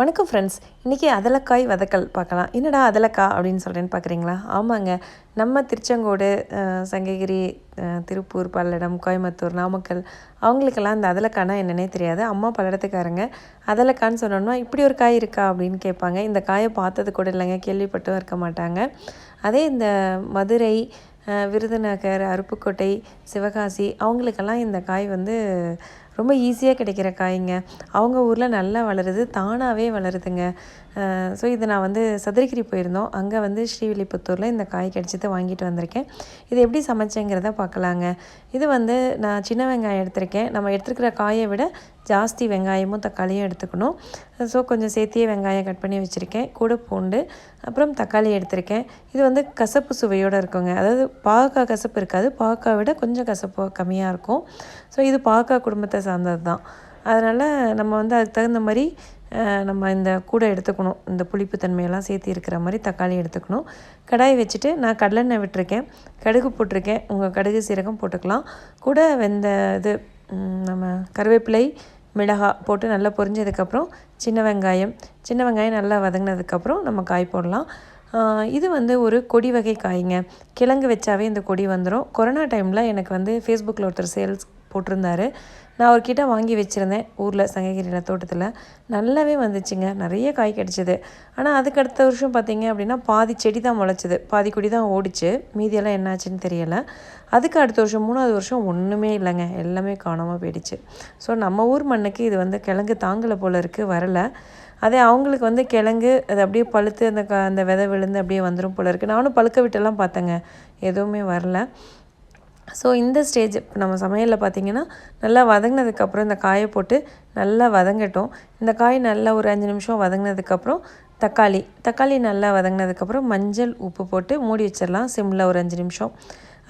வணக்கம் ஃப்ரெண்ட்ஸ் இன்றைக்கி அதலக்காய் வதக்கல் பார்க்கலாம். என்னடா அதலக்காய் அப்படின்னு சொல்கிறேன்னு பார்க்குறீங்களா? ஆமாங்க. நம்ம திருச்செங்கோடு சங்ககிரி திருப்பூர் பல்லடம் கோயம்புத்தூர் நாமக்கல் அவங்களுக்கெல்லாம் இந்த அதலக்கானா என்னன்னே தெரியாது. அம்மா பல்லடத்துக்காரங்க. அதலக்கான்னு சொன்னோன்னா இப்படி ஒரு காய் இருக்கா அப்படின்னு கேட்பாங்க. இந்த காயை பார்த்தது கூட இல்லைங்க. கேள்விப்பட்டும் இருக்க மாட்டாங்க. அதே இந்த மதுரை விருதுநகர் அருப்புக்கோட்டை சிவகாசி அவங்களுக்கெல்லாம் இந்த காய் வந்து ரொம்ப ஈஸியாக கிடைக்கிற காய்ங்க. அவங்க ஊரில் நல்லா வளருது தானாகவே வளருதுங்க. ஸோ இது நான் வந்து சதுரகிரி போயிருந்தோம். அங்கே வந்து ஸ்ரீவில்லிபுத்தூரில் இந்த காய் கிடைச்சது வாங்கிட்டு வந்திருக்கேன். இது எப்படி சமைச்சேங்கிறத பார்க்கலாங்க. இது வந்து நான் சின்ன வெங்காயம் எடுத்திருக்கேன். நம்ம எடுத்துருக்கிற காயை விட ஜாஸ்தி வெங்காயமும் தக்காளியும் எடுத்துக்கணும். ஸோ கொஞ்சம் சேர்த்தியே வெங்காயம் கட் பண்ணி வச்சுருக்கேன். கூட பூண்டு அப்புறம் தக்காளி எடுத்திருக்கேன். இது வந்து கசப்பு சுவையோடு இருக்குங்க. அதாவது பாகக்காய் கசப்பு இருக்காது. பாகக்காய் விட கொஞ்சம் கசப்பு கம்மியாக இருக்கும். ஸோ இது பாகக்காய் குடும்பத்தை சார்ந்தது தான். அதனால் நம்ம வந்து அதுக்கு தகுந்த மாதிரி நம்ம இந்த கூடை எடுத்துக்கணும். இந்த புளிப்பு தன்மையெல்லாம் சேர்த்து இருக்கிற மாதிரி தக்காளி எடுத்துக்கணும். கடாய் வச்சுட்டு நான் கடலெண்ணெய் விட்டுருக்கேன். கடுகு போட்டிருக்கேன். உங்கள் கடுகு சீரகம் போட்டுக்கலாம். கூட வெந்த இது நம்ம கருவேப்பிலை மிளகாய் போட்டு நல்லா பொரிஞ்சதுக்கப்புறம் சின்ன வெங்காயம் சின்ன வெங்காயம் நல்லா வதங்கினதுக்கப்புறம் நம்ம காய் போடலாம். இது வந்து ஒரு கொடி வகை காய்ங்க. கிழங்கு வச்சாவே இந்த கொடி வந்துடும் கொரோனா டைமில் எனக்கு வந்து ஃபேஸ்புக்கில் ஒருத்தர் சேல்ஸ் போட்டிருந்தாரு. நான் அவர்கிட்ட வாங்கி வச்சுருந்தேன். ஊரில் சங்ககிரியில் தோட்டத்தில். நல்லாவே வந்துச்சுங்க. நிறைய காய் கிடச்சிது. ஆனால் அதுக்கு அடுத்த வருஷம் பார்த்தீங்க அப்படின்னா பாதி செடி தான் முளைச்சிது. பாதி கொடி தான் ஓடிச்சு. மீதியெல்லாம் என்னாச்சுன்னு தெரியலை. அதுக்கு அடுத்த வருஷம் மூணாவது வருஷம் ஒன்றுமே இல்லைங்க. எல்லாமே காணாமல் போயிடுச்சு. ஸோ நம்ம ஊர் மண்ணுக்கு இது வந்து கிழங்கு தாங்கலை போல இருக்குது வரலை. அதே அவங்களுக்கு வந்து கிழங்கு அது அப்படியே பழுத்து அந்த க அந்த விதை விழுந்து அப்படியே வந்துடும் போல இருக்குது நானும் பழுக்க விட்டெல்லாம் பார்த்தேங்க. எதுவுமே வரல. ஸோ இந்த ஸ்டேஜ் இப்போ நம்ம சமையலில் பார்த்தீங்கன்னா நல்லா வதங்கினதுக்கப்புறம் இந்த காயை போட்டு நல்லா வதங்கட்டும். இந்த காய் நல்லா ஒரு அஞ்சு நிமிஷம் வதங்கினதுக்கப்புறம் தக்காளி. தக்காளி நல்லா வதங்கினதுக்கப்புறம் மஞ்சள் உப்பு போட்டு மூடி வச்சிடலாம். சிம்மில் ஒரு அஞ்சு நிமிஷம்.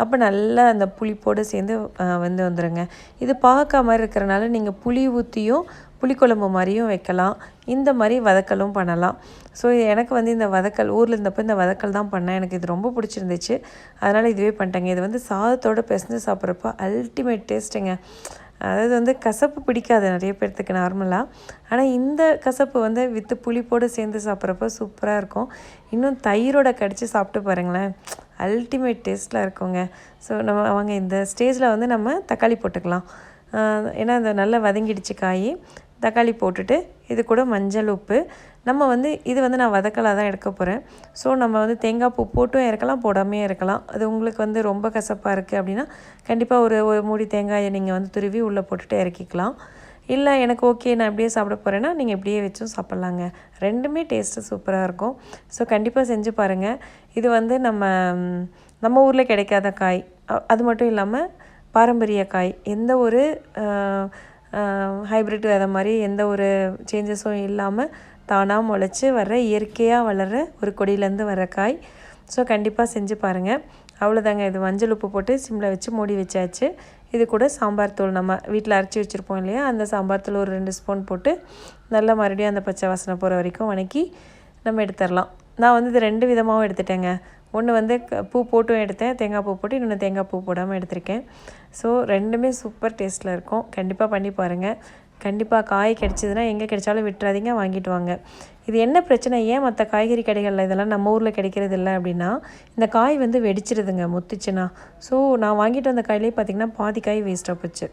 அப்போ நல்லா அந்த புளிப்போடு சேர்ந்து வந்து வந்துடுங்க இது பாகக்காய் மாதிரி இருக்கிறனால நீங்கள் புளி ஊற்றியும் புளிக்குழம்பு மாதிரியும் வைக்கலாம். இந்த மாதிரி வதக்கலும் பண்ணலாம். ஸோ எனக்கு வந்து இந்த வதக்கல் ஊரில் இருந்தப்போ இந்த வதக்கல் தான் பண்ணேன். எனக்கு இது ரொம்ப பிடிச்சிருந்துச்சு. அதனால் இதுவே பண்ணிட்டேங்க. இது வந்து சாதத்தோடு பிசைஞ்சு சாப்பிட்றப்ப அல்டிமேட் டேஸ்ட்டுங்க அதாவது வந்து கசப்பு பிடிக்காது நிறைய பேர்த்துக்கு நார்மலாக ஆனால் இந்த கசப்பு வந்து வித்து புளிப்போடு சேர்ந்து சாப்பிட்றப்ப சூப்பராக இருக்கும். இன்னும் தயிரோட கடித்து சாப்பிட்டு பாருங்களேன். அல்டிமேட் டேஸ்ட்டில் இருக்குங்க. ஸோ நம்ம அவங்க இந்த ஸ்டேஜில் வந்து நம்ம தக்காளி போட்டுக்கலாம். ஏன்னா இந்த நல்லா வதங்கிடுச்சு காய். தக்காளி போட்டுட்டு இது கூட மஞ்சள் உப்பு. நம்ம வந்து இது வந்து நான் வதக்கலாக தான் எடுக்க போகிறேன் ஸோ நம்ம வந்து தேங்காய் பூ போட்டும் இறக்கலாம் போடாமையும் இறக்கலாம் அது உங்களுக்கு வந்து ரொம்ப கசப்பாக இருக்குது அப்படின்னா கண்டிப்பாக ஒரு ஒரு மூடி தேங்காயை நீங்கள் வந்து துருவி உள்ளே போட்டுட்டு இறக்கிக்கலாம். இல்லை எனக்கு ஓகே நான் இப்படியே சாப்பிட போகிறேன்னா நீங்கள் இப்படியே வச்சும் சாப்பிட்லாங்க. ரெண்டுமே டேஸ்ட்டு சூப்பராக இருக்கும். ஸோ கண்டிப்பாக செஞ்சு பாருங்கள் இது வந்து நம்ம நம்ம ஊரில் கிடைக்காத காய். அது மட்டும் இல்லாமல் பாரம்பரிய காய். எந்த ஒரு ஹைப்ரிட் வித மாதிரி எந்த ஒரு சேஞ்சஸும் இல்லாமல் தானாக முளைச்சி வர்ற இயற்கையாக வளர்கிற ஒரு கொடியிலேருந்து வர்ற காய். ஸோ கண்டிப்பாக செஞ்சு பாருங்கள் அவ்வளோதாங்க இது மஞ்சள் உப்பு போட்டு சிம்மில் வச்சு மூடி வச்சாச்சு. இது கூட சாம்பார் தூள். நம்ம வீட்டில் அரைச்சி வச்சுருப்போம் இல்லையா? அந்த சாம்பார் தூள் ஒரு ரெண்டு ஸ்பூன் போட்டு நல்லா மறுபடியும் அந்த பச்சை வாசனை போகிற வரைக்கும் வணக்கி நம்ம எடுத்துடலாம். நான் வந்து இது ரெண்டு விதமாகவும் எடுத்துட்டேங்க. ஒன்று வந்து க- பூ போட்டும் எடுத்தேன். தேங்காய் பூ போட்டு இன்னொன்று தேங்காய் பூ போடாமல் எடுத்திருக்கேன். ஸோ ரெண்டுமே சூப்பர் டேஸ்ட்டில் இருக்கும். கண்டிப்பாக பண்ணி பாருங்கள் கண்டிப்பாக காய் கிடச்சிதுன்னா எங்கே கிடைச்சாலும் விட்டுறாதீங்க வாங்கிட்டு வாங்க. இது என்ன பிரச்சனை? ஏன் மற்ற காய்கறி கடைகளில் இதெல்லாம் நம்ம ஊரில் கிடைக்கிறது இல்லை அப்படின்னா இந்த காய் வந்து வெடிச்சிருதுங்க முத்துச்சுன்னா. ஸோ நான் வாங்கிட்டு வந்த காயிலே பார்த்திங்கன்னா பாதி காய் வேஸ்ட்டாக போச்சு.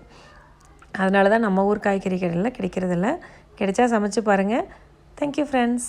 அதனால தான் நம்ம ஊர் காய்கறி கடையில் கிடைக்கிறதில்ல கிடைச்சா சமைச்சு பாருங்கள் தேங்க்யூ ஃப்ரெண்ட்ஸ்